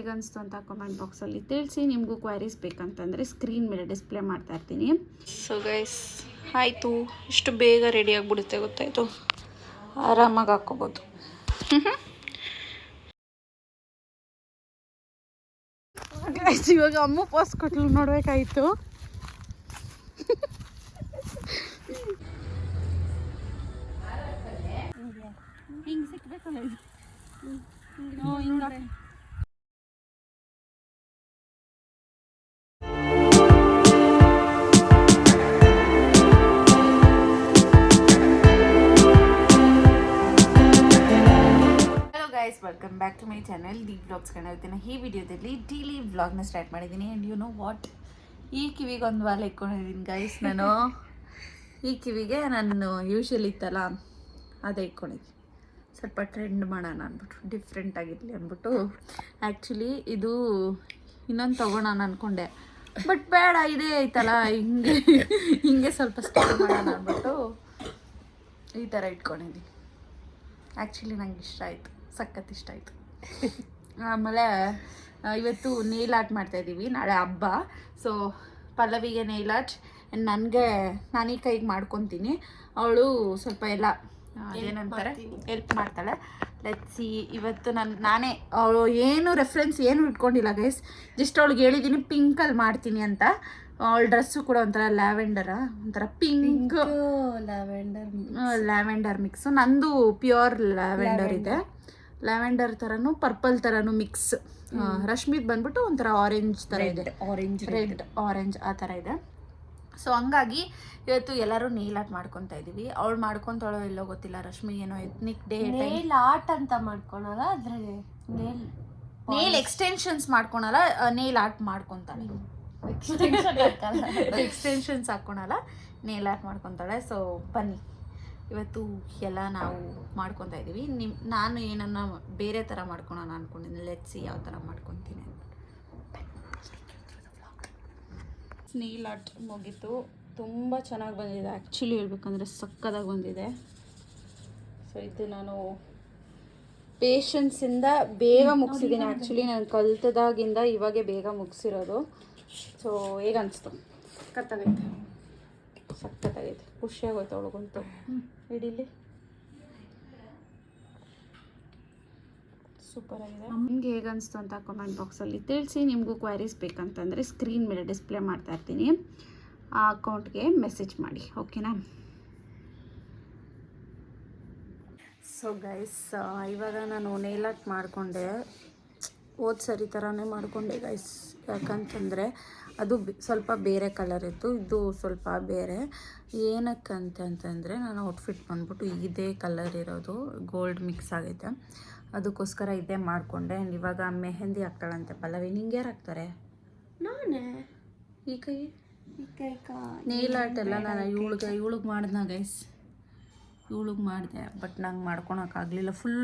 ಹೇಗನ್ನಿಸ್ತು ಅಂತ ಕಮೆಂಟ್ ಬಾಕ್ಸಲ್ಲಿ ತಿಳಿಸಿ. ನಿಮಗೂ ಕ್ವೈರೀಸ್ ಬೇಕಂತಂದರೆ ಸ್ಕ್ರೀನ್ ಮೇಲೆ ಡಿಸ್ಪ್ಲೇ ಮಾಡ್ತಾ ಇರ್ತೀನಿ. ಸೊ ಗೈಸ್ ಆಯಿತು. ಇಷ್ಟು ಬೇಗ ರೆಡಿ ಆಗಿಬಿಡುತ್ತೆ ಗೊತ್ತಾಯಿತು ಆರಾಮಾಗಿ ಹಾಕ್ಕೋಬೋದು. ಇವಾಗ ಅಮ್ಮ ಪಾಸ್ ಕೊಟ್ಲು ನೋಡ್ಬೇಕಾಯ್ತು. ಹಿಂಗೆ ಸಿಕ್ಬೇಕಲ್ಲ ಇದು? ಹಿಂಗ welcome back to my channel D vlogs ಕಾಣಿರ್ತೀನಿ ಈ ವಿಡಿಯೋದಲ್ಲಿ ಡೀಲಿ ವ್ಲಾಗ್ನ ಸ್ಟಾರ್ಟ್ ಮಾಡಿದ್ದೀನಿ. ಆ್ಯಂಡ್ ಯು ನೋ ವಾಟ್ ಈ ಕಿವಿಗೆ ಒಂದು ವಾಲ್ ಇಟ್ಕೊಂಡಿದ್ದೀನಿ ಗೈಸ್ ನಾನು. ಈ ಕಿವಿಗೆ ನಾನು ಯೂಶಲ್ ಇತ್ತಲ್ಲ, ಅದೇ ಇಟ್ಕೊಂಡಿದ್ದೀನಿ. ಸ್ವಲ್ಪ ಟ್ರೆಂಡ್ ಮಾಡೋಣ ಅಂದ್ಬಿಟ್ಟು ಡಿಫ್ರೆಂಟ್ ಆಗಿರಲಿ ಅಂದ್ಬಿಟ್ಟು. ಆ್ಯಕ್ಚುಲಿ ಇದು ಇನ್ನೊಂದು ತೊಗೊಳೋಣ ಅಂದ್ಕೊಂಡೆ ಬಟ್ ಬೇಡ, ಇದೇ ಐತಲ್ಲ, ಹಿಂಗೆ ಹಿಂಗೆ ಸ್ವಲ್ಪ ಸ್ಟಾರ್ಟ್ ಮಾಡೋಣ ಅಂದ್ಬಿಟ್ಟು ಈ ಥರ ಇಟ್ಕೊಂಡಿದ್ದೀನಿ. ಆ್ಯಕ್ಚುಲಿ ನಂಗೆ ಇಷ್ಟ ಆಯಿತು. ಸಖತ್ ಇಷ್ಟ ಆಯಿತು. ಆಮೇಲೆ ಇವತ್ತು ನೇಲ್ ಆರ್ಟ್ ಮಾಡ್ತಾಯಿದ್ದೀವಿ ನಾಳೆ ಹಬ್ಬ. ಸೊ ಪಲ್ಲವಿಗೆ ನೇಲ್ ಆರ್ಟ್ ನನಗೆ ನಾನೀ ಕೈಗೆ ಮಾಡ್ಕೊತೀನಿ. ಅವಳು ಸ್ವಲ್ಪ ಎಲ್ಲ ಏನಂತಾರೆ ಹೆಲ್ಪ್ ಮಾಡ್ತಾಳೆ. ಸಿ ಇವತ್ತು ನಾನು ನಾನೇ ಅವಳು ಏನು ರೆಫರೆನ್ಸ್ ಏನು ಇಟ್ಕೊಂಡಿಲ್ಲ ಗೈಸ್ ಜಸ್ಟ್ ಅವಳಿಗೆ ಹೇಳಿದ್ದೀನಿ ಪಿಂಕಲ್ಲಿ ಮಾಡ್ತೀನಿ ಅಂತ. ಅವಳ ಡ್ರೆಸ್ಸು ಕೂಡ ಒಂಥರ ಲ್ಯಾವೆಂಡರ ಒಂಥರ ಪಿಂಕ್ ಲ್ಯಾವೆಂಡರ್ ಲ್ಯಾವೆಂಡರ್ ಮಿಕ್ಸ್ ನಂದು ಪ್ಯೂರ್ ಲ್ಯಾವೆಂಡರ್ ಇದೆ. ಲ್ಯಾವೆಂಡರ್ ಥರನೂ ಪರ್ಪಲ್ ಥರನೂ ಮಿಕ್ಸ್. ರಶ್ಮಿದ್ ಬಂದ್ಬಿಟ್ಟು ಒಂಥರ ಆರೆಂಜ್ ಥರ ಇದೆ. ಆರೆಂಜ್ ರೆಡ್ ಆರೆಂಜ್ ಆ ಥರ ಇದೆ. ಸೊ ಹಂಗಾಗಿ ಇವತ್ತು ಎಲ್ಲರೂ ನೇಲ್ ಆರ್ಟ್ ಮಾಡ್ಕೊತಾ ಇದೀವಿ. ಅವಳು ಮಾಡ್ಕೊಂತಾಳೋ ಎಲ್ಲೋ ಗೊತ್ತಿಲ್ಲ ರಶ್ಮಿ ಏನೋ ಎತ್ನಿಕ್ ಡೇ ನೇಲ್ ಆರ್ಟ್ ಅಂತ ಮಾಡ್ಕೊಳಲ್ಲ ಅದ್ರ ನೇಲ್ ನೇಲ್ ಎಕ್ಸ್ಟೆನ್ಷನ್ಸ್ ಮಾಡ್ಕೊಳಲ್ಲ ನೇಲ್ ಆರ್ಟ್ ಮಾಡ್ಕೊತಾಳೆ. ಎಕ್ಸ್ಟೆನ್ಷನ್ಸ್ ಹಾಕ್ಕೊಳಲ್ಲ ನೇಲ್ ಆರ್ಟ್ ಮಾಡ್ಕೊತಾಳೆ. ಸೊ ಬನ್ನಿ. ಇವತ್ತು ಎಲ್ಲ ನಾವು ಮಾಡ್ಕೊತಾ ಇದ್ದೀವಿ. ನಿಮ್ ನಾನು ಏನನ್ನ ಬೇರೆ ಥರ ಮಾಡ್ಕೊಳೋಣ ಅನ್ಕೊಂಡಿದ್ದೀನಿ. ಲೆಟ್ಸಿ ಯಾವ ಥರ ಮಾಡ್ಕೊತೀನಿ ಸ್ನೀಲ್ ಆರ್ಟ್ ಮುಗೀತು. ತುಂಬ ಚೆನ್ನಾಗಿ ಬಂದಿದೆ. ಆ್ಯಕ್ಚುಲಿ ಹೇಳ್ಬೇಕಂದ್ರೆ ಸಕ್ಕದಾಗಿ ಬಂದಿದೆ. ಸೊ ಇದು ನಾನು ಪೇಷನ್ಸಿಂದ ಬೇಗ ಮುಗಿಸಿದ್ದೀನಿ. ಆ್ಯಕ್ಚುಲಿ ನಾನು ಕಲ್ತದಾಗಿಂದ ಇವಾಗೆ ಬೇಗ ಮುಗಿಸಿರೋದು. ಸೊ ಹೇಗನ್ನಿಸ್ತು ಸಕ್ಕತ್ತಾಗೈತೆ. ಸಕ್ಕತ್ತಾಗೈತೆ. ಖುಷಿಯಾಗೋಯ್ತು ಅವಳಿಗಂತೂ. ಹಿಡೀಲಿ. ಸೂಪರ್ ಆಗಿದೆ ನಿಮ್ಗೆ ಹೇಗನ್ನಿಸ್ತು ಅಂತ ಕಮೆಂಟ್ ಬಾಕ್ಸಲ್ಲಿ ತಿಳಿಸಿ ನಿಮಗೂ ಕ್ವೈರೀಸ್ ಬೇಕಂತಂದರೆ ಸ್ಕ್ರೀನ್ ಮೇಲೆ ಡಿಸ್ಪ್ಲೇ ಮಾಡ್ತಾ ಇರ್ತೀನಿ. ಆ ಅಕೌಂಟ್ಗೆ ಮೆಸೇಜ್ ಮಾಡಿ ಓಕೆನಾ ಸೊ ಗೈಸ್ ಇವಾಗ ನಾನು ನೇಲಾಕ್ ಆರ್ಟ್ ಮಾಡಿಕೊಂಡೆ. ಹೋದ ಸರಿ ಥರನೇ ಮಾಡಿಕೊಂಡೆ ಗೈಸ್ ಯಾಕಂತಂದರೆ ಅದು ಸ್ವಲ್ಪ ಬೇರೆ ಕಲರ್ ಇತ್ತು. ಇದು ಸ್ವಲ್ಪ ಬೇರೆ. ಏನಕ್ಕಂತಂತಂದರೆ ನಾನು ಔಟ್ಫಿಟ್ ಬಂದ್ಬಿಟ್ಟು ಇದೇ ಕಲರ್ ಇರೋದು. ಗೋಲ್ಡ್ ಮಿಕ್ಸ್ ಆಗೈತೆ. ಅದಕ್ಕೋಸ್ಕರ ಇದೇ ಮಾಡಿಕೊಂಡೆ. ಆ್ಯಂಡ್ ಇವಾಗ ಮೆಹಂದಿ ಹಾಕ್ತಾಳಂತೆ ಪಲ್ಲವಿ. ನಿಂಗೆ ಯಾರು ಹಾಕ್ತಾರೆ? ನಾನೇ. ಈ ಕೈ ಈ ನೇಲ್ ಆರ್ಟ್ ಎಲ್ಲ ನಾನು ಇವಳಿಗೆ ಇವಳಿಗೆ ಮಾಡಿದ್ನ ಗೈಸ್ ಇವಳಿಗೆ ಮಾಡಿದೆ ಬಟ್ ನಂಗೆ ಮಾಡ್ಕೊಳಕ್ಕಾಗಲಿಲ್ಲ ಫುಲ್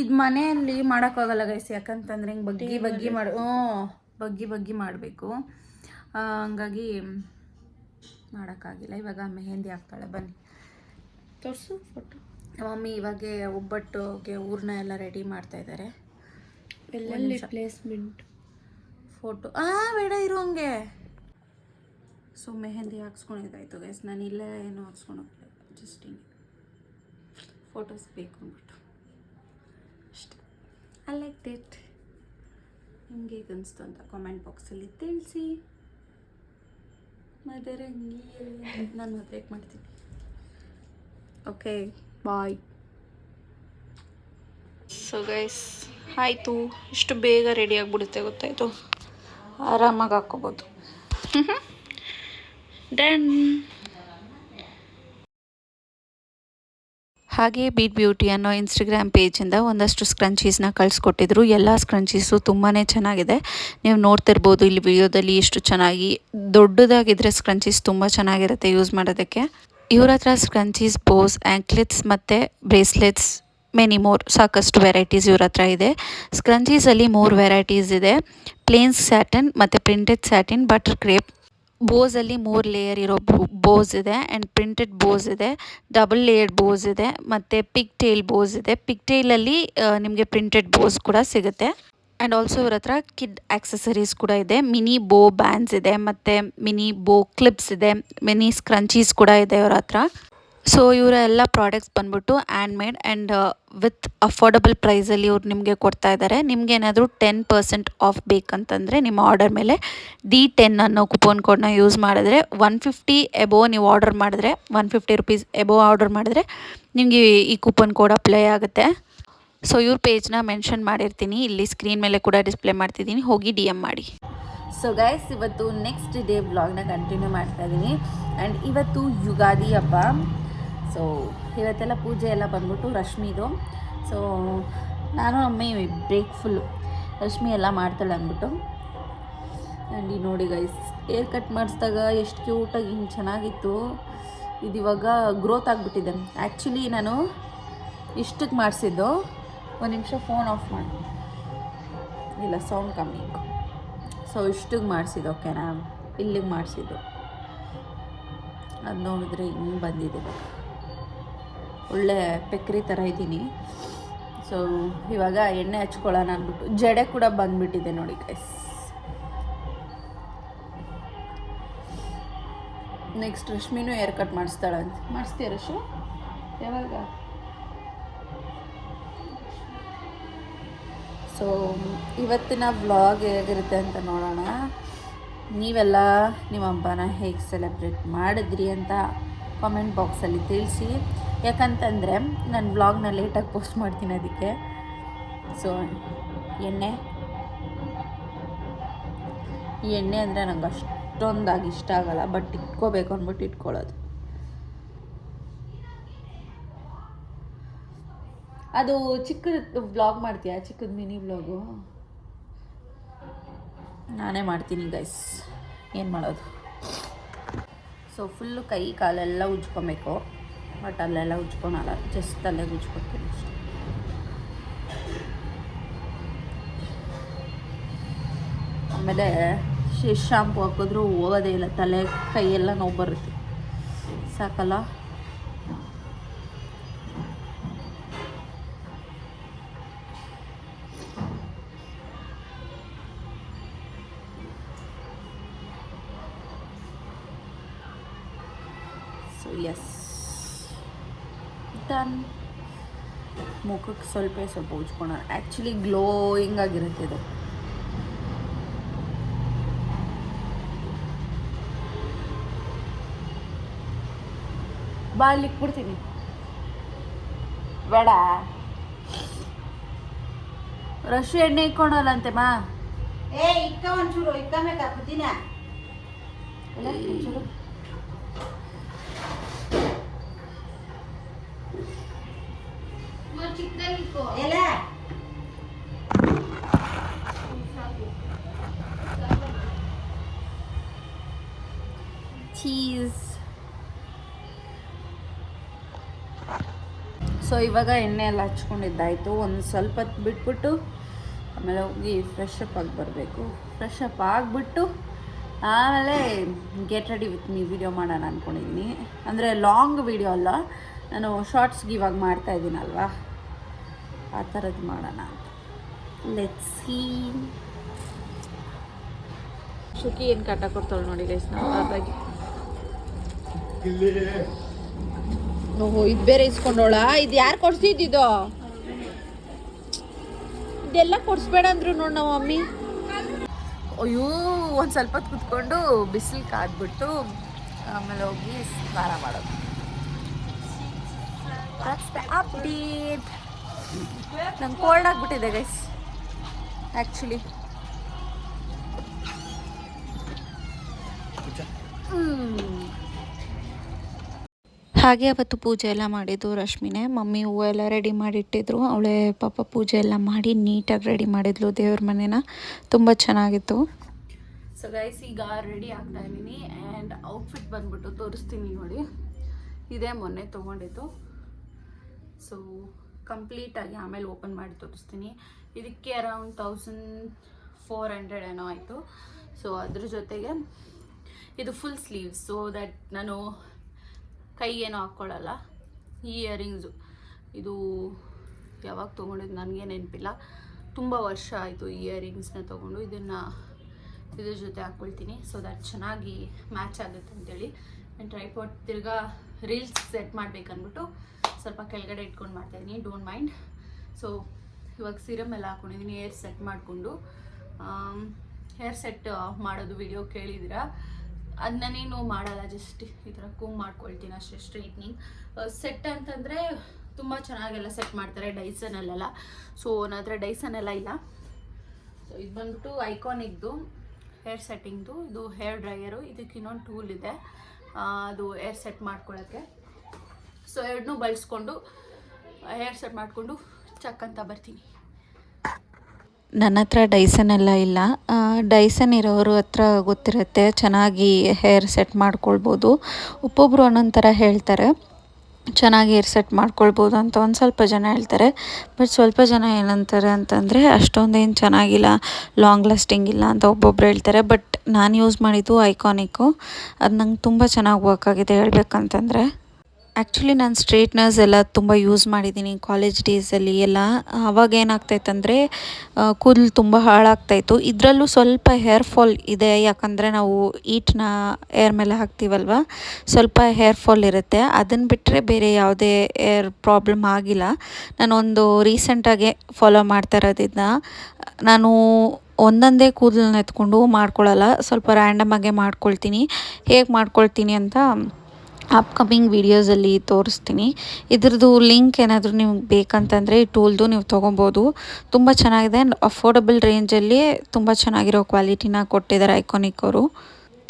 ಇದು ಮನೆಯಲ್ಲಿ ಮಾಡೋಕ್ಕಾಗಲ್ಲ ಗೈಸ್ ಯಾಕಂತಂದ್ರೆ ಹಿಂಗೆ ಬಗ್ಗಿ ಬಗ್ಗಿ ಮಾಡಿ ಹ್ಞೂ ಬಗ್ಗಿ ಬಗ್ಗಿ ಮಾಡಬೇಕು. ಹಂಗಾಗಿ ಮಾಡೋಕ್ಕಾಗಿಲ್ಲ ಇವಾಗ ಮೆಹಂದಿ ಹಾಕ್ತಾಳೆ ಬನ್ನಿ. ತೋರಿಸು ಫೋಟೋ ಮಮ್ಮಿ ಇವಾಗ ಒಬ್ಬಟ್ಟುಗೆ ಊರನ್ನ ಎಲ್ಲ ರೆಡಿ ಮಾಡ್ತಾ ಇದ್ದಾರೆ ಪ್ಲೇಸ್ಮೆಂಟ್ ಫೋಟೋ ಆ ಬೇಡ ಇರೋಂಗೆ ಹಂಗೆ. ಸೊ ಮೆಹಂದಿ ಹಾಕ್ಸ್ಕೊಂಡಿದ್ದಾಯ್ತು ಗೈಸ್ ನಾನು ಇಲ್ಲೇ ಏನು ಹಾಕ್ಸ್ಕೊಳಕ್ಕಿಲ್ಲ ಜಸ್ಟ್ ಹಿಂಗೆ. ಫೋಟೋಸ್ ಬೇಕು ಅಂದ್ಬಿಟ್ಟು ಅಷ್ಟೆ. ಐ ಲೈಕ್ ದಿಟ್ ನಿಮಗೆ ಹೇಗೆ ಅನಿಸ್ತು ಅಂತ ಕಾಮೆಂಟ್ ಬಾಕ್ಸಲ್ಲಿ ತಿಳಿಸಿ. ಮದರ ನಾನು ಮದುವೆ ಮಾಡ್ತೀನಿ? ಓಕೆ ಬಾಯ್ ಸೊ ಗೈಸ್ ಆಯಿತು. ಇಷ್ಟು ಬೇಗ ರೆಡಿ ಆಗಿಬಿಡುತ್ತೆ ಗೊತ್ತಾಯಿತು? ಆರಾಮಾಗಿ ಹಾಕ್ಕೋಬೋದು. ಡನ್ ಹಾಗೆ ಬೀಟ್ ಬ್ಯೂಟಿ ಅನ್ನೋ ಇನ್ಸ್ಟಾಗ್ರಾಮ್ ಪೇಜಿಂದ ಒಂದಷ್ಟು ಸ್ಕ್ರಂಚೀಸ್ನ ಕಳಿಸ್ಕೊಟ್ಟಿದ್ರು. ಎಲ್ಲ ಸ್ಕ್ರಂಚೀಸು ತುಂಬಾ ಚೆನ್ನಾಗಿದೆ. ನೀವು ನೋಡ್ತಿರ್ಬೋದು ಇಲ್ಲಿ ವಿಡಿಯೋದಲ್ಲಿ ಎಷ್ಟು ಚೆನ್ನಾಗಿ ದೊಡ್ಡದಾಗಿದ್ದರೆ ಸ್ಕ್ರಂಚೀಸ್ ತುಂಬ ಚೆನ್ನಾಗಿರುತ್ತೆ ಯೂಸ್ ಮಾಡೋದಕ್ಕೆ. ಇವ್ರ ಹತ್ರ ಸ್ಕ್ರಂಚೀಸ್ ಬೋಸ್ ಆ್ಯಂಕ್ಲೆಟ್ಸ್ ಮತ್ತು ಬ್ರೇಸ್ಲೆಟ್ಸ್ ಮೆನಿ ಮೋರ್ ಸಾಕಷ್ಟು ವೆರೈಟೀಸ್ ಇವ್ರ ಹತ್ರ ಇದೆ. ಸ್ಕ್ರಂಚೀಸಲ್ಲಿ ಮೂರು ವೆರೈಟೀಸ್ ಇದೆ. ಪ್ಲೇನ್ಸ್ ಸ್ಯಾಟನ್ ಮತ್ತು ಪ್ರಿಂಟೆಡ್ ಸ್ಯಾಟಿನ್ ಬಟರ್ ಕ್ರೇಪ್ ಬೋಸಲ್ಲಿ ಮೂರು ಲೇಯರ್ ಇರೋ ಬೋಸ್ ಇದೆ ಆ್ಯಂಡ್ ಪ್ರಿಂಟೆಡ್ ಬೋಸ್ ಇದೆ ಡಬಲ್ ಲೇಯರ್ಡ್ ಬೋಸ್ ಇದೆ ಮತ್ತು ಪಿಕ್ ಟೇಲ್ ಬೋಸ್ ಇದೆ. ಪಿಕ್ ಟೇಲಲ್ಲಿ ನಿಮಗೆ ಪ್ರಿಂಟೆಡ್ ಬೋಸ್ ಕೂಡ ಸಿಗುತ್ತೆ. ಆ್ಯಂಡ್ ಆಲ್ಸೋ ಇವ್ರ ಹತ್ರ ಕಿಡ್ ಆಕ್ಸೆಸರೀಸ್ ಕೂಡ ಇದೆ. ಮಿನಿ ಬೋ ಬ್ಯಾಂಡ್ಸ್ ಇದೆ ಮತ್ತು ಮಿನಿ ಬೋ ಕ್ಲಿಪ್ಸ್ ಇದೆ ಮಿನಿ ಸ್ಕ್ರಂಚೀಸ್ ಕೂಡ ಇದೆ ಇವ್ರ ಹತ್ರ. ಸೊ ಇವರ ಎಲ್ಲ ಪ್ರಾಡಕ್ಟ್ಸ್ ಬಂದ್ಬಿಟ್ಟು handmade and with affordable ಪ್ರೈಸಲ್ಲಿ ಇವ್ರು ನಿಮಗೆ ಕೊಡ್ತಾ ಇದ್ದಾರೆ ನಿಮ್ಗೆ ಏನಾದರೂ ಟೆನ್ ಪರ್ಸೆಂಟ್ ಆಫ್ ಬೇಕಂತಂದರೆ ನಿಮ್ಮ ಆರ್ಡರ್ ಮೇಲೆ ಡಿ ಟೆನ್ ಅನ್ನೋ ಕುಪೋನ್ ಕೋಡ್ನ ಯೂಸ್ ಮಾಡಿದ್ರೆ ಒನ್ ಫಿಫ್ಟಿ ಎಬೋ ನೀವು ಆರ್ಡರ್ ಮಾಡಿದ್ರೆ one fifty rupees above order ಮಾಡಿದ್ರೆ ನಿಮಗೆ ಈ ಕೂಪನ್ ಕೋಡ್ ಅಪ್ಲೈ ಆಗುತ್ತೆ. ಸೊ ಇವ್ರ ಪೇಜ್ನ ಮೆನ್ಷನ್ ಮಾಡಿರ್ತೀನಿ. ಇಲ್ಲಿ ಸ್ಕ್ರೀನ್ ಮೇಲೆ ಕೂಡ ಡಿಸ್ಪ್ಲೇ ಮಾಡ್ತಿದ್ದೀನಿ. ಹೋಗಿ ಡಿ ಎಂ ಮಾಡಿ. ಸೊ ಗೈಸ್ ಇವತ್ತು ನೆಕ್ಸ್ಟ್ ಡೇ ಬ್ಲಾಗ್ನ ಕಂಟಿನ್ಯೂ ಮಾಡ್ತಾ ಇದ್ದೀನಿ ಆ್ಯಂಡ್ ಇವತ್ತು ಯುಗಾದಿ ಹಬ್ಬ. ಸೊ ಇವತ್ತೆಲ್ಲ ಪೂಜೆ ಎಲ್ಲ ಬಂದ್ಬಿಟ್ಟು ರಶ್ಮಿದು. ಸೊ ನಾನು ಅಮ್ಮಿ ಬ್ರೇಕ್ ಫುಲ್ಲು ರಶ್ಮಿ ಎಲ್ಲ ಮಾಡ್ತಾಳೆ ಅಂದ್ಬಿಟ್ಟು. ಆ್ಯಂಡ್ ಈ ನೋಡಿ ಗೈಸ್ ಏರ್ ಕಟ್ ಮಾಡಿಸಿದಾಗ ಎಷ್ಟು ಕ್ಯೂಟಾಗಿ ಹಿಂಗೆ ಚೆನ್ನಾಗಿತ್ತು. ಇದು ಇವಾಗ ಗ್ರೋತ್ ಆಗಿಬಿಟ್ಟಿದೆ. ಆ್ಯಕ್ಚುಲಿ ನಾನು ಇಷ್ಟಕ್ಕೆ ಮಾಡಿಸಿದ್ದು ಒಂದು ನಿಮಿಷ ಫೋನ್ ಆಫ್ ಮಾಡಿ. ಇಲ್ಲ ಸೌಂಡ್ ಕಮ್ಮಿ. ಸೊ ಇಷ್ಟಕ್ಕೆ ಮಾಡಿಸಿದ್ದು ಓಕೆನಾ ಇಲ್ಲಿಗೆ ಮಾಡಿಸಿದ್ದು. ಅದು ನೋಡಿದ್ರೆ ಹಿಂಗೆ ಬಂದಿದೆ. ಒಳ್ಳೆ ಪೆಕ್ರಿ ಥರ ಇದ್ದೀನಿ. ಸೊ ಇವಾಗ ಎಣ್ಣೆ ಹಚ್ಕೊಳ್ಳೋಣ ಅಂದ್ಬಿಟ್ಟು, ಜಡೆ ಕೂಡ ಬಂದ್ಬಿಟ್ಟಿದೆ ನೋಡಿ ಗೈಸ್ ನೆಕ್ಸ್ಟ್ ರಶ್ಮಿನೂ ಹೇರ್ ಕಟ್ ಮಾಡಿಸ್ತಾಳಂತ. ಮಾಡಿಸ್ತೀಯ ರಶ್ಮಿ? ಯಾವಾಗ? ಸೊ ಇವತ್ತಿನ ವ್ಲಾಗ್ ಹೇಗಿರುತ್ತೆ ಅಂತ ನೋಡೋಣ. ನೀವೆಲ್ಲ ನಿಮ್ಮ ಹಬ್ಬನ ಹೇಗೆ ಸೆಲೆಬ್ರೇಟ್ ಮಾಡಿದ್ರಿ ಅಂತ ಕಾಮೆಂಟ್ ಬಾಕ್ಸಲ್ಲಿ ತಿಳಿಸಿ. ಯಾಕಂತಂದರೆ ನಾನು ವ್ಲಾಗ್ನ ಲೇಟಾಗಿ ಪೋಸ್ಟ್ ಮಾಡ್ತೀನಿ ಅದಕ್ಕೆ. ಸೊ ಎಣ್ಣೆ. ಈ ಎಣ್ಣೆ ಅಂದರೆ ನಂಗೆ ಅಷ್ಟೊಂದಾಗಿ ಇಷ್ಟ ಆಗಲ್ಲ ಬಟ್ ಇಟ್ಕೋಬೇಕು ಅಂದ್ಬಿಟ್ಟು ಇಟ್ಕೊಳ್ಳೋದು. ಅದು ಚಿಕ್ಕದು ವ್ಲಾಗ್ ಮಾಡ್ತೀಯ? ಚಿಕ್ಕದು ಮಿನಿ ವ್ಲಾಗು ನಾನೇ ಮಾಡ್ತೀನಿ ಗೈಸ್ ಏನು ಮಾಡೋದು? ಸೊ ಫುಲ್ಲು ಕೈ ಕಾಲೆಲ್ಲ ಉಜ್ಕೊಬೇಕು. ಬಟ್ ಅಲ್ಲೆಲ್ಲ ಉಜ್ಕೊಳಲ್ಲ ಜಸ್ಟ್ ಅಲ್ಲೇ ಉಜ್ಕೊಡ್ತೀನಿ ಆಮೇಲೆ ಶೇಷ್ ಶಾಂಪು ಹಾಕಿದ್ರೂ ಹೋಗೋದೇ ಇಲ್ಲ, ತಲೆ, ಕೈಯೆಲ್ಲ ನೋವು ಬರುತ್ತೆ. ಸಾಕಲ್ಲ? ಸ್ವಲ್ಪ ಸ್ವಲ್ಪ ಉಜ್ಕೊಳೋಣ. ಆ್ಯಕ್ಚುಲಿ ಗ್ಲೋಯಿಂಗ್ ಆಗಿರುತ್ತೆ ಇದು. ಬಾ ಅಲ್ಲಿ ಇಕ್ಬಿಡ್ತೀನಿ ಬೇಡ. ರಶ್ ಎಣ್ಣೆ ಇಕ್ಕೊಳಲ್ಲಂತೆ ಮಾ. ಏ ಇಕ್ಕ ಒಂಚೂರು ಇಕ್ಕಬೇಕು ಹಾಕುತ್ತೀನ ಚೀಸ್ ಸೊ ಇವಾಗ ಎಣ್ಣೆ ಎಲ್ಲ ಹಚ್ಕೊಂಡಿದ್ದಾಯಿತು ಒಂದು ಸ್ವಲ್ಪ ಹೊತ್ತು ಬಿಟ್ಬಿಟ್ಟು ಆಮೇಲೆ ಹೋಗಿ ಫ್ರೆಶ್ ಅಪ್ ಆಗಿ ಬರಬೇಕು. ಫ್ರೆಶ್ ಅಪ್ ಆಗಿಬಿಟ್ಟು ಆಮೇಲೆ get ready with me video ಮಾಡೋಣ ಅಂದ್ಕೊಂಡಿದ್ದೀನಿ ಅಂದರೆ ಲಾಂಗ್ ವಿಡಿಯೋ ಅಲ್ಲ. ನಾನು ಶಾರ್ಟ್ಸ್ಗೆ ಇವಾಗ ಮಾಡ್ತಾ ಇದ್ದೀನಲ್ವಾ? ಆ ಥರದ್ದು ಮಾಡೋಣ ಅಂತ. ಲೆಟ್ಸ್ ಸಿ ಶುಕಿ ಏನು ಕಟ್ಟ ಕೊಡ್ತಾಳೆ ನೋಡಿ ಗೈಸ್ ನಾವು ಅದಾಗಿ ಓಹೋ ಇದು ಬೇರೆ ಇಸ್ಕೊಂಡೋಳ? ಇದು ಯಾರು ಕೊಡ್ಸಿದ್ದಿದ್ದು ಇದೆಲ್ಲ ಕೊಡಿಸ್ಬೇಡ ಅಂದ್ರು ನೋಡಿ ನಾವು ಮಮ್ಮಿ. ಅಯ್ಯೋ ಒಂದು ಸ್ವಲ್ಪ ಹೊತ್ತು ಕುತ್ಕೊಂಡು ಬಿಸಿಲು ಕಾದ್ಬಿಟ್ಟು ಆಮೇಲೆ ಹೋಗಿ ಸ್ನಾನ ಮಾಡೋದು. ಅಪ್ಡೇಟ್ ನಂಗೆ ಕೋಲ್ಡ್ ಆಗಿಬಿಟ್ಟಿದೆ ಗೈಸ್ ಆ್ಯಕ್ಚುಲಿ ಹಾಗೆ ಅವತ್ತು ಪೂಜೆ ಎಲ್ಲ ಮಾಡಿದ್ದು ರಶ್ಮಿನೇ. ಮಮ್ಮಿ ಹೂವು ಎಲ್ಲ ರೆಡಿ ಮಾಡಿಟ್ಟಿದ್ರು. ಅವಳೇ ಪಾಪ ಪೂಜೆ ಎಲ್ಲ ಮಾಡಿ ನೀಟಾಗಿ ರೆಡಿ ಮಾಡಿದ್ಲು ದೇವ್ರ ಮನೇನ. ತುಂಬ ಚೆನ್ನಾಗಿತ್ತು. ಸೊ ಗೈಸ್ ಈಗ ರೆಡಿ ಆಗ್ತಾ ಇದ್ದೀನಿ. ಆ್ಯಂಡ್ ಔಟ್ಫಿಟ್ ಬಂದ್ಬಿಟ್ಟು ತೋರಿಸ್ತೀನಿ ನೋಡಿ. ಇದೇ ಮೊನ್ನೆ ತೊಗೊಂಡಿದ್ದು. ಸೊ ಕಂಪ್ಲೀಟಾಗಿ ಆಮೇಲೆ ಓಪನ್ ಮಾಡಿ ತೋರಿಸ್ತೀನಿ. ಇದಕ್ಕೆ ಅರೌಂಡ್ ತೌಸಂಡ್ ಫೋರ್ ಹಂಡ್ರೆಡ್ ಏನೋ ಆಯಿತು. ಸೊ ಅದ್ರ ಜೊತೆಗೆ ಇದು ಫುಲ್ ಸ್ಲೀವ್ಸ್ ಸೊ ದಟ್ ನಾನು ಕೈಗೇನೋ ಹಾಕ್ಕೊಳ್ಳಲ್ಲ ಈ ಇಯರಿಂಗ್ಸು ಇದು ಯಾವಾಗ ತೊಗೊಂಡಿದ್ದು ನನಗೆ ನೆನಪಿಲ್ಲ. ತುಂಬ ವರ್ಷ ಆಯಿತು ಇಯರಿಂಗ್ಸ್ನ ತೊಗೊಂಡು ಇದನ್ನು ಇದ್ರ ಜೊತೆ ಹಾಕ್ಕೊಳ್ತೀನಿ. ಸೊ ದಟ್ ಚೆನ್ನಾಗಿ ಮ್ಯಾಚ್ ಆಗುತ್ತೆ ಅಂತೇಳಿ. ಆ್ಯಂಡ್ ಟ್ರೈಪಾಟ್ ತಿರ್ಗಾ ರೀಲ್ಸ್ ಸೆಟ್ ಮಾಡ್ಬೇಕನ್ಬಿಟ್ಟು ಸ್ವಲ್ಪ ಕೆಳಗಡೆ ಇಟ್ಕೊಂಡು ಮಾಡ್ತಾಯಿದ್ದೀನಿ ಡೋಂಟ್ ಮೈಂಡ್ ಸೊ ಇವಾಗ ಸಿರಮ್ ಎಲ್ಲ ಹಾಕೊಂಡಿದ್ದೀನಿ ಹೇರ್ ಸೆಟ್ ಮಾಡಿಕೊಂಡು. ಹೇರ್ ಸೆಟ್ ಮಾಡೋದು ವಿಡಿಯೋ ಕೇಳಿದ್ದೀರಾ? ಅದನ್ನೇನು ನೀನು ಮಾಡಲ್ಲ ಜಸ್ಟ್ ಈ ಥರ ಕೂಮ್ ಮಾಡ್ಕೊಳ್ತೀನಿ ಅಷ್ಟೇ ಸ್ಟ್ರೈಟ್ನಿಂಗ್ ಸೆಟ್ ಅಂತಂದರೆ ತುಂಬ ಚೆನ್ನಾಗೆಲ್ಲ ಸೆಟ್ ಮಾಡ್ತಾರೆ ಡೈಸನಲ್ಲೆಲ್ಲ ಸೊ ನನ್ನ ಡೈಸನ್ ಎಲ್ಲ ಇಲ್ಲ. ಸೊ ಇದು ಬಂದ್ಬಿಟ್ಟು ಐಕಾನಿಕ್ದು ಹೇರ್ ಸೆಟ್ಟಿಂಗ್ದು ಇದು ಹೇರ್ ಡ್ರೈಯರು ಇದಕ್ಕೆ ಇನ್ನೊಂದು ಟೂಲ್ ಇದೆ ಅದು ಹೇರ್ ಸೆಟ್ ಮಾಡ್ಕೊಳ್ಳೋಕ್ಕೆ. ಸೊ ಎರಡನ್ನೂ ಬಳಸ್ಕೊಂಡು ಹೇರ್ ಸೆಟ್ ಮಾಡಿಕೊಂಡು ಚಕ್ ಅಂತ ಬರ್ತೀನಿ. ನನ್ನ ಹತ್ರ ಡೈಸನ್ ಎಲ್ಲ ಇಲ್ಲ. ಡೈಸನ್ ಇರೋರು ಹತ್ರ ಗೊತ್ತಿರುತ್ತೆ, ಚೆನ್ನಾಗಿ ಹೇರ್ ಸೆಟ್ ಮಾಡ್ಕೊಳ್ಬೋದು. ಒಬ್ಬೊಬ್ಬರು ಒಂದೊಂದು ಥರ ಹೇಳ್ತಾರೆ. ಚೆನ್ನಾಗಿ ಹೇರ್ ಸೆಟ್ ಮಾಡ್ಕೊಳ್ಬೋದು ಅಂತ ಒಂದು ಸ್ವಲ್ಪ ಜನ ಹೇಳ್ತಾರೆ. ಬಟ್ ಸ್ವಲ್ಪ ಜನ ಏನಂತಾರೆ ಅಂತಂದರೆ, ಅಷ್ಟೊಂದೇನು ಚೆನ್ನಾಗಿಲ್ಲ ಲಾಂಗ್ ಲಾಸ್ಟಿಂಗ್ ಇಲ್ಲ ಅಂತ ಒಬ್ಬೊಬ್ರು ಹೇಳ್ತಾರೆ. ಬಟ್ ನಾನು ಯೂಸ್ ಮಾಡಿದ್ದು ಐಕಾನಿಕ್ಕು ಅದು ನಂಗೆ ತುಂಬ ಚೆನ್ನಾಗಿ ವರ್ಕ್ ಆಗಿದೆ ಹೇಳ್ಬೇಕಂತಂದರೆ. ಆ್ಯಕ್ಚುಲಿ ನಾನು ಸ್ಟ್ರೇಟ್ನರ್ಸ್ ಎಲ್ಲ ತುಂಬ ಯೂಸ್ ಮಾಡಿದ್ದೀನಿ ಕಾಲೇಜ್ ಡೇಸಲ್ಲಿ ಎಲ್ಲ ಆವಾಗ ಏನಾಗ್ತಾಯಿತ್ತಂದರೆ ಕೂದಲು ತುಂಬ ಹಾಳಾಗ್ತಾಯಿತ್ತು ಇದರಲ್ಲೂ ಸ್ವಲ್ಪ ಹೇರ್ ಫಾಲ್ ಇದೆ. ಯಾಕಂದರೆ ನಾವು ಈಟ್ನ ಏರ್ ಮೇಲೆ ಹಾಕ್ತೀವಲ್ವ? ಸ್ವಲ್ಪ ಹೇರ್ ಫಾಲ್ ಇರುತ್ತೆ. ಅದನ್ನು ಬಿಟ್ಟರೆ ಬೇರೆ ಯಾವುದೇ ಏರ್ ಪ್ರಾಬ್ಲಮ್ ಆಗಿಲ್ಲ. ನಾನೊಂದು ರೀಸೆಂಟಾಗೆ ಫಾಲೋ ಮಾಡ್ತಾ ಇರೋದಿದ್ದ ನಾನು ಒಂದೊಂದೇ ಕೂದಲನ್ನ ಎತ್ಕೊಂಡು ಮಾಡ್ಕೊಳ್ಳಲ್ಲ ಸ್ವಲ್ಪ ರ್ಯಾಂಡಮ್ ಆಗೇ ಮಾಡ್ಕೊಳ್ತೀನಿ. ಹೇಗೆ ಮಾಡ್ಕೊಳ್ತೀನಿ ಅಂತ ಅಪ್ಕಮಿಂಗ್ ವೀಡಿಯೋಸಲ್ಲಿ ತೋರಿಸ್ತೀನಿ. ಇದ್ರದ್ದು ಲಿಂಕ್ ಏನಾದರೂ ನಿಮ್ಗೆ ಬೇಕಂತಂದರೆ ಈ ಟೂಲ್ದು ನೀವು ತೊಗೊಬೋದು. ತುಂಬ ಚೆನ್ನಾಗಿದೆ. ಆ್ಯಂಡ್ ಅಫೋರ್ಡಬಲ್ ರೇಂಜಲ್ಲಿ ತುಂಬ ಚೆನ್ನಾಗಿರೋ ಕ್ವಾಲಿಟಿನ ಕೊಟ್ಟಿದ್ದಾರೆ ಐಕಾನಿಕ್ ಅವರು.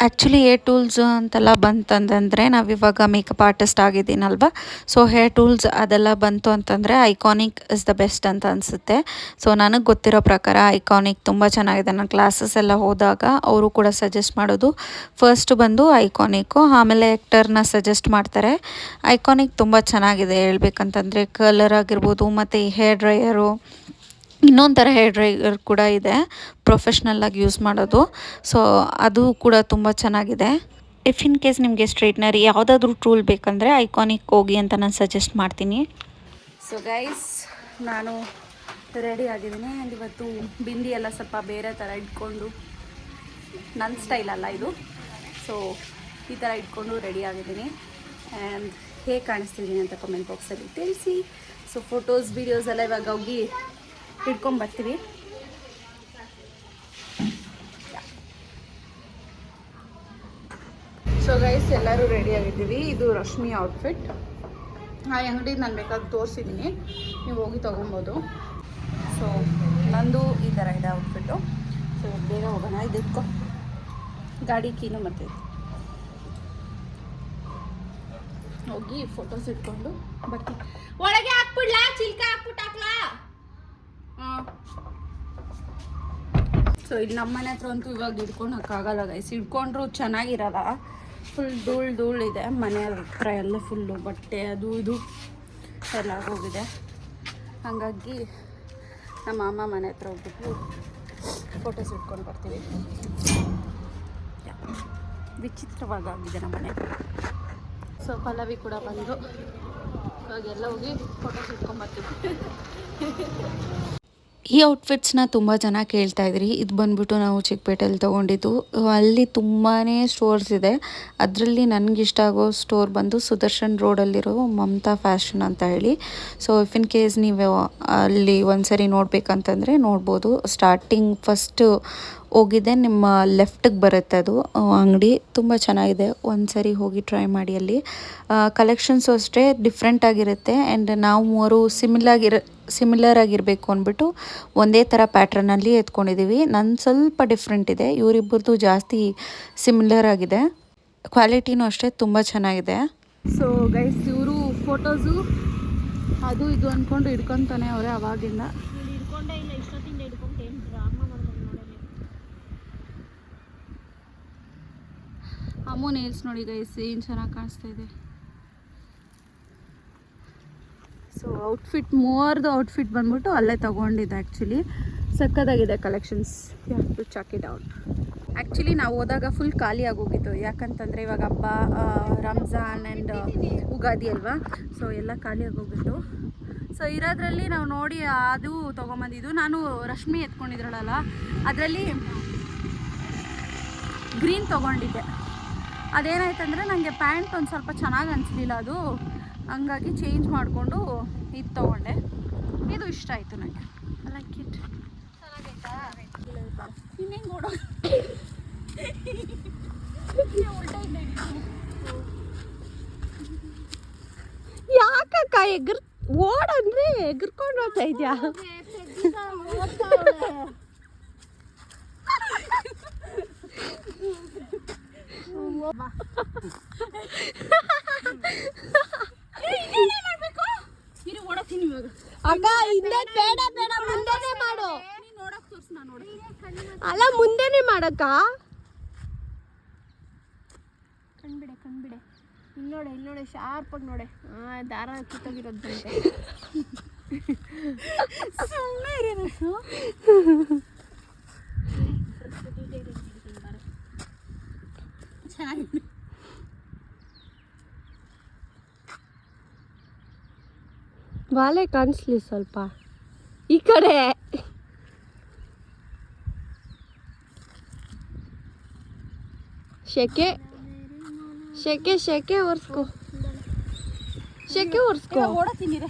ಆ್ಯಕ್ಚುಲಿ ಏರ್ ಟೂಲ್ಸ್ ಅಂತೆಲ್ಲ ನಾವು ನಾವಿವಾಗ ಮೇಕಪ್ ಆರ್ಟಿಸ್ಟ್ ಆಗಿದ್ದೀನಲ್ವ? ಸೊ ಹೇರ್ ಟೂಲ್ಸ್ ಅದೆಲ್ಲ ಬಂತು ಅಂತಂದರೆ ಐಕಾನಿಕ್ ಇಸ್ ದ ಬೆಸ್ಟ್ ಅಂತ ಅನಿಸುತ್ತೆ. ಸೊ ನನಗೆ ಗೊತ್ತಿರೋ ಪ್ರಕಾರ ಐಕಾನಿಕ್ ತುಂಬ ಚೆನ್ನಾಗಿದೆ. ನಾನು ಕ್ಲಾಸಸ್ ಎಲ್ಲ ಹೋದಾಗ ಅವರು ಕೂಡ ಸಜೆಸ್ಟ್ ಮಾಡೋದು. ಫಸ್ಟ್ ಬಂದು ಐಕಾನಿಕ್ಕು ಆಮೇಲೆ ಎಕ್ಟರ್ನ ಸಜೆಸ್ಟ್ ಮಾಡ್ತಾರೆ. ಐಕಾನಿಕ್ ತುಂಬ ಚೆನ್ನಾಗಿದೆ ಹೇಳ್ಬೇಕಂತಂದರೆ ಕಲರ್ ಆಗಿರ್ಬೋದು, ಮತ್ತು ಹೇರ್ ಡ್ರೈಯರು ಇನ್ನೊಂದು ಥರ ಹೇರ್ ಡ್ರೈಯರ್ ಕೂಡ ಇದೆ ಪ್ರೊಫೆಷ್ನಲ್ಲಾಗಿ ಯೂಸ್ ಮಾಡೋದು. ಸೊ ಅದು ಕೂಡ ತುಂಬ ಚೆನ್ನಾಗಿದೆ. ಇಫ್ ಇನ್ ಕೇಸ್ ನಿಮಗೆ ಸ್ಟ್ರೈಟ್ನರ್ ಯಾವುದಾದ್ರೂ ಟೂಲ್ ಬೇಕಂದರೆ ಐಕಾನಿಕ್ ಹೋಗಿ ಅಂತ ನಾನು ಸಜೆಸ್ಟ್ ಮಾಡ್ತೀನಿ. ಸೊ ಗೈಸ್ ನಾನು ರೆಡಿ ಆಗಿದ್ದೀನಿ. ಆ್ಯಂಡ್ ಇವತ್ತು ಬಿಂದಿ ಎಲ್ಲ ಸ್ವಲ್ಪ ಬೇರೆ ಥರ ಇಟ್ಕೊಂಡು ನನ್ನ ಸ್ಟೈಲ್ ಅಲ್ಲ ಇದು. ಸೊ ಈ ಥರ ಇಟ್ಕೊಂಡು ರೆಡಿ ಆಗಿದ್ದೀನಿ. ಆ್ಯಂಡ್ ಹೇಗೆ ಕಾಣಿಸ್ತಿದ್ದೀನಿ ಅಂತ ಕಮೆಂಟ್ ಬಾಕ್ಸಲ್ಲಿ ತಿಳಿಸಿ. ಸೊ ಫೋಟೋಸ್ ವೀಡಿಯೋಸ್ ಎಲ್ಲ ಇವಾಗ ಹೋಗಿ ಇಟ್ಕೊಂಬರ್ತೀವಿ ಸೊ ಗೈಸ್ ಎಲ್ಲರೂ ರೆಡಿ ಆಗಿದ್ದೀವಿ. ಇದು ರಶ್ಮಿ ಔಟ್ಫಿಟ್ ಆ ಅಂಗಡಿ ನಾನು ಬೇಕಾದ್ರೆ ತೋರಿಸಿದ್ದೀನಿ ನೀವು ಹೋಗಿ ತೊಗೊಬೋದು. ಸೊ ನಂದು ಈ ಥರ ಇದೆ ಔಟ್ಫಿಟ್ಟು ಸೊ ಬೇಗ ಹೋಗೋಣ. ಇದಕ್ಕೋ ಗಾಡಿ ಕೀನು ಮತ್ತೆ ಹೋಗಿ ಫೋಟೋಸ್ ಇಟ್ಕೊಂಡು ಬರ್ತೀನಿ. ಒಳಗೆ ಹಾಕ್ಬಿಡ್ಲಾ? ಚಿಲ್ಕ ಹಾಕ್ಬಿಟ್ಟು ಹಾಕ್ಲಾ? ಸೊ ಇಲ್ಲಿ ನಮ್ಮ ಮನೆ ಹತ್ರ ಅಂತೂ ಇವಾಗ ಹಿಡ್ಕೊಳಕ್ಕಾಗಲ್ಲ ಗೈಸ್ ಹಿಡ್ಕೊಂಡ್ರು ಚೆನ್ನಾಗಿರಲ್ಲ. ಫುಲ್ ಧೂಳು ಧೂಳು ಇದೆ. ಮನೆ ಹತ್ರ ಎಲ್ಲ ಫುಲ್ಲು ಬಟ್ಟೆ, ಅದು ಇದು ಎಲ್ಲ ಹೋಗಿದೆ. ಹಾಗಾಗಿ ನಮ್ಮ ಅಮ್ಮ ಮನೆ ಹತ್ರ ಹೋಗ್ಬಿಟ್ಟು ಫೋಟೋಸ್ ಇಟ್ಕೊಂಡು ಬರ್ತೀವಿ. ವಿಚಿತ್ರವಾಗಿದೆ ನಮ್ಮ ಮನೆ. ಸೊ ಪಲ್ಲವಿ ಕೂಡ ಬಂದು ಇವಾಗೆಲ್ಲ ಹೋಗಿ ಫೋಟೋಸ್ ಇಟ್ಕೊಂಡು ಬರ್ತೀವಿ. ಈ ಔಟ್ಫಿಟ್ಸ್ನ ತುಂಬ ಜನ ಕೇಳ್ತಾ ಇದ್ರಿ. ಇದು ಬಂದ್ಬಿಟ್ಟು ನಾವು ಚಿಕ್ಕಪೇಟೆಯಲ್ಲಿ ತೊಗೊಂಡಿದ್ದು. ಅಲ್ಲಿ ತುಂಬಾ ಸ್ಟೋರ್ಸ್ ಇದೆ. ಅದರಲ್ಲಿ ನನಗಿಷ್ಟ ಆಗೋ ಸ್ಟೋರ್ ಬಂದು ಸುದರ್ಶನ್ ರೋಡಲ್ಲಿರೋ ಮಮತಾ ಫ್ಯಾಷನ್ ಅಂತ ಹೇಳಿ. ಸೊ ಇಫ್ ಇನ್ ಕೇಸ್ ನೀವು ಅಲ್ಲಿ ಒಂದ್ಸರಿ ನೋಡಬೇಕಂತಂದರೆ ನೋಡ್ಬೋದು. ಸ್ಟಾರ್ಟಿಂಗ್ ಫಸ್ಟು ಹೋಗಿದೆ. ನಿಮ್ಮ ಲೆಫ್ಟಿಗೆ ಬರುತ್ತೆ ಅದು ಅಂಗಡಿ. ತುಂಬ ಚೆನ್ನಾಗಿದೆ. ಒಂದ್ಸರಿ ಹೋಗಿ ಟ್ರೈ ಮಾಡಿ ಅಲ್ಲಿ. ಕಲೆಕ್ಷನ್ಸು ಅಷ್ಟೇ ಡಿಫ್ರೆಂಟಾಗಿರುತ್ತೆ ಆ್ಯಂಡ್ ನಾವು ಮೂವರು ಸಿಮಿಲಾಗಿರ ಸಿಮಿಲರ್ ಆಗಿರಬೇಕು ಅಂದ್ಬಿಟ್ಟು ಒಂದೇ ಥರ ಪ್ಯಾಟ್ರನಲ್ಲಿ ಎತ್ಕೊಂಡಿದ್ದೀವಿ. ನನ್ನ ಸ್ವಲ್ಪ ಡಿಫ್ರೆಂಟ್ ಇದೆ. ಇವರಿಬ್ಬರದು ಜಾಸ್ತಿ ಸಿಮಿಲರ್ ಆಗಿದೆ. ಕ್ವಾಲಿಟಿನೂ ಅಷ್ಟೇ ತುಂಬ ಚೆನ್ನಾಗಿದೆ. ಸೊ ಗೈಸ್ ಇವರು ಫೋಟೋಸು ಅದು ಇದು ಅಂದ್ಕೊಂಡು ಹಿಡ್ಕೊತಾನೆ ಅವರೇ ಅವಾಗಿಂದ. ಅಮ್ಮು ನೇಲ್ಸ್ ನೋಡಿ ಗೈಸ್ ಏನು ಚೆನ್ನಾಗಿ ಕಾಣಿಸ್ತಾ ಇದೆ. ಸೊ ಔಟ್ಫಿಟ್ ಮೂವರ್ದು ಔಟ್ಫಿಟ್ ಬಂದ್ಬಿಟ್ಟು ಅಲ್ಲೇ ತೊಗೊಂಡಿದ್ದೆ actually ಸಕ್ಕದಾಗಿದೆ collections to chalk it out actually ನಾವು ಹೋದಾಗ ಫುಲ್ ಖಾಲಿ ಆಗೋಗಿತ್ತು. ಯಾಕಂತಂದರೆ ಇವಾಗ ಹಬ್ಬ ರಂಜಾನ್ ಆ್ಯಂಡ್ ಉಗಾದಿ ಅಲ್ವಾ? ಸೊ ಎಲ್ಲ ಖಾಲಿ ಆಗೋಗಿತ್ತು. ಸೊ ಇರೋದ್ರಲ್ಲಿ ನಾವು ನೋಡಿ ಅದು ತೊಗೊಂಬಂದಿದ್ದು. ನಾನು ರಶ್ಮಿ ಎತ್ಕೊಂಡಿದ್ರಳಲ್ಲ, ಅದರಲ್ಲಿ ಗ್ರೀನ್ ತೊಗೊಂಡಿದ್ದೆ. ಅದೇನಾಯ್ತಂದರೆ ನನಗೆ ಪ್ಯಾಂಟ್ ಒಂದು ಸ್ವಲ್ಪ ಚೆನ್ನಾಗಿ ಅನಿಸ್ಲಿಲ್ಲ ಅದು. ಹಂಗಾಗಿ ಚೇಂಜ್ ಮಾಡಿಕೊಂಡು ಇದು ತೊಗೊಂಡೆ. ಇದು ಇಷ್ಟ ಆಯಿತು ನನಗೆ ಲೈಕ್ ಇಟ್ ಇನ್ನೇನು ನೋಡೋ ಯಾಕಕ್ಕ ಎಗರ್ ಓಡಂದ್ರೆ ಎಗ್ರ್ಕೊಂಡು ಹೋಗ್ತಾ ಇದ್ಯಾ? ಇರು ಓಡೋಗ್ತೀನಿ ಇವಾಗ. ಅಕ್ಕ ಹಿಂದೆ ಬೇಡ ಬೇಡ ಮುಂದೆನೆ ಮಾಡು. ನೀನು ನೋಡೋಕೆ ತೋರಿಸು ನಾನು ನೋಡ್ತೀನಿ ಅಲ್ಲ ಮುಂದೆನೆ ಮಾಡಕ್ಕ? ಕಣ್ಬಿಡೆ ಕಣ್ಬಿಡೆ. ಇಲ್ಲಿ ನೋಡೆ ಇಲ್ಲಿ ನೋಡೆ ಶಾರ್ಪ್ ಆಗಿ ನೋಡೆ. ಆ ದಾರ ಕಿತ್ತೋಗಿರೋದು ಬಂತೆ. ಸುಮ್ಮನೆ ಇರೋದು ಚೆನ್ನಾಗಿದೆ ಬಾಲೆ ಕಾಣಿಸ್ಲಿ ಸ್ವಲ್ಪ ಈ ಕಡೆ ಶೆಕೆ ಶೆಕೆ ಶೆಕೆ ಒರ್ಸ್ಕೊ ಶೆಕೆ ಒರ್ಸ್ಕೊ ಓಡೋತೀನಿ ರೇ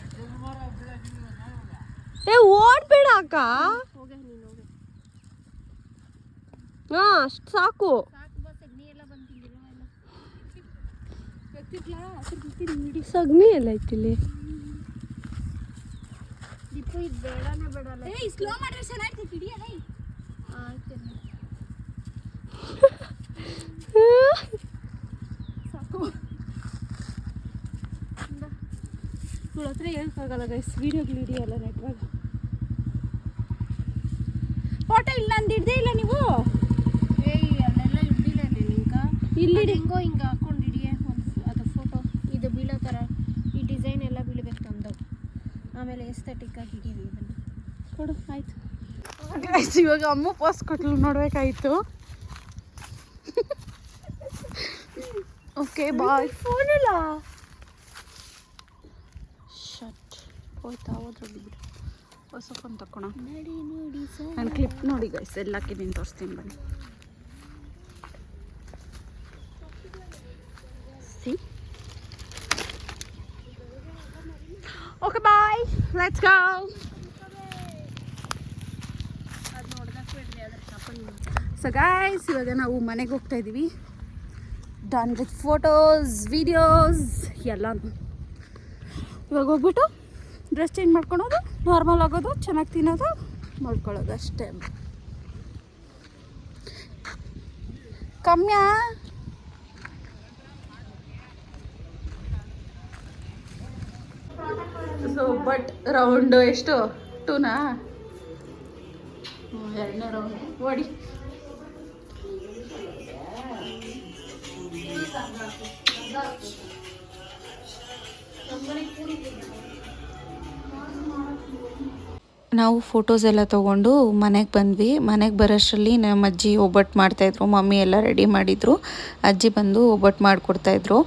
ಏ ಓಡ್ಬೇಡ ಅಕ್ಕ ಹಾ ಅಷ್ಟು ಸಾಕು ಸಗಣಿ ಎಲ್ಲ ಐತಿಲ್ಲಿ ಏಯ್ ಸ್ಲೋ ಮಾಡಿದ್ರೆ ಚೆನ್ನಾಗಿರ್ತೈತಿ ಹಿಡಿಯಲ್ಲ ಸಾಕು. ಇವಳ ಹತ್ರ ಹೇಳೋಕ್ಕಾಗಲ್ಲ ಗೈಸ್ ವೀಡಿಯೋಗಳು ಹಿಡಿಯಲ್ಲ ನೆಟ್ವರ್ಕ್ ಫೋಟೋ ಇಲ್ಲ ಅಂದಿಡ್ದೆ ಇಲ್ಲ ನೀವು? ಇಲ್ಲಿ ಹೆಂಗೋ ಹಿಂಗೆ ಇಲ್ಲಿ ಹಿಡಿಯೇ ಒಂದು ಅದು ಫೋಟೋ ಇದು ಬೀಳೋ ಥರ ಈ ಡಿಸೈನ್ ಎಲ್ಲ ಬೀಳ್ಬೇಕು ನಮ್ದು ಆಮೇಲೆ ಆಗಿ ಹಿಡೀವಿ ಬನ್ನಿ. ಕೊಡು ಆಯ್ತು. ಗೈಸ್ ಇವಾಗ ಅಮ್ಮ ಪೋಸ್ಟ್ ಕೊಟ್ಲು ನೋಡ್ಬೇಕಾಯ್ತು. ಓಕೆ ಬಾಯ್ ಫೋನಲ್ಲ ಶಟ್ ಹೋಯ್ತಾ ಹೋದ್ರಲ್ಲಿ ಬಿಡು. ಹೊಸ ಫೋನ್ ತಕ್ಕೋಣ. ನಡಿ ನೋಡಿ ನಾನು ಕ್ಲಿಪ್ ನೋಡಿ ಗೈಸ್ ಎಲ್ಲಕ್ಕೆ ನೀನು ತೋರಿಸ್ತೀನಿ ಬನ್ನಿ. Okay bye let's go so guys ಇವಾಗ ನಾವು ಮನೆಗೆ ಹೋಗ್ತಾ ಇದ್ದೀವಿ ಡನ್ ವಿತ್ ಫೋಟೋಸ್ ವೀಡಿಯೋಸ್ ಎಲ್ಲನೂ. ಇವಾಗ ಹೋಗ್ಬಿಟ್ಟು ಡ್ರೆಸ್ ಚೇಂಜ್ ಮಾಡ್ಕೊಳೋದು ನಾರ್ಮಲ್ ಆಗೋದು, ಚೆನ್ನಾಗಿ ತಿನ್ನೋದು ಮಾಡ್ಕೊಳ್ಳೋದು ಅಷ್ಟೇ. ಕಮ್ಯಾ? ಸೊ ಬಟ್ ರೌಂಡ್ ಎಷ್ಟು? ಟೂನಾ ಎರಡನೇ ರೌಂಡ್ ಓಡಿ. ನಾವು ಫೋಟೋಸ್ ಎಲ್ಲ ತೊಗೊಂಡು ಮನೆಗೆ ಬಂದ್ವಿ. ಮನೆಗೆ ಬರೋಷ್ಟರಲ್ಲಿ ನಮ್ಮ ಅಜ್ಜಿ ಒಬ್ಬಟ್ಟು ಮಾಡ್ತಾಯಿದ್ರು ಮಮ್ಮಿ ಎಲ್ಲ ರೆಡಿ ಮಾಡಿದರು. ಅಜ್ಜಿ ಬಂದು ಒಬ್ಬಟ್ಟು ಮಾಡಿಕೊಡ್ತಾಯಿದ್ರು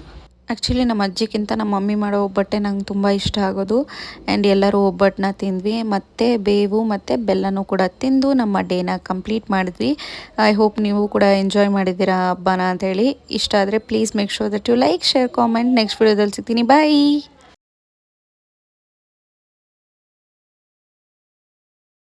ಆ್ಯಕ್ಚುಲಿ ನಮ್ಮ ಅಜ್ಜಿಗಿಂತ ನಮ್ಮ ಮಮ್ಮಿ ಮಾಡೋ ಒಬ್ಬಟ್ಟೆ ನಂಗೆ ತುಂಬ ಇಷ್ಟ ಆಗೋದು. ಆ್ಯಂಡ್ ಎಲ್ಲರೂ ಒಬ್ಬಟ್ಟನ್ನ ತಿಂದ್ವಿ. ಮತ್ತು ಬೇವು ಮತ್ತು ಬೆಲ್ಲನೂ ಕೂಡ ತಿಂದು ನಮ್ಮ ಡೇನ ಕಂಪ್ಲೀಟ್ ಮಾಡಿದ್ವಿ. ಐ ಹೋಪ್ ನೀವು ಕೂಡ ಎಂಜಾಯ್ ಮಾಡಿದ್ದೀರಾ ಹಬ್ಬನ ಅಂತೇಳಿ ಇಷ್ಟ ಆದರೆ please make sure that you like share comment next ವಿಡಿಯೋದಲ್ಲಿ ಸಿಗ್ತೀನಿ. ಬಾಯ್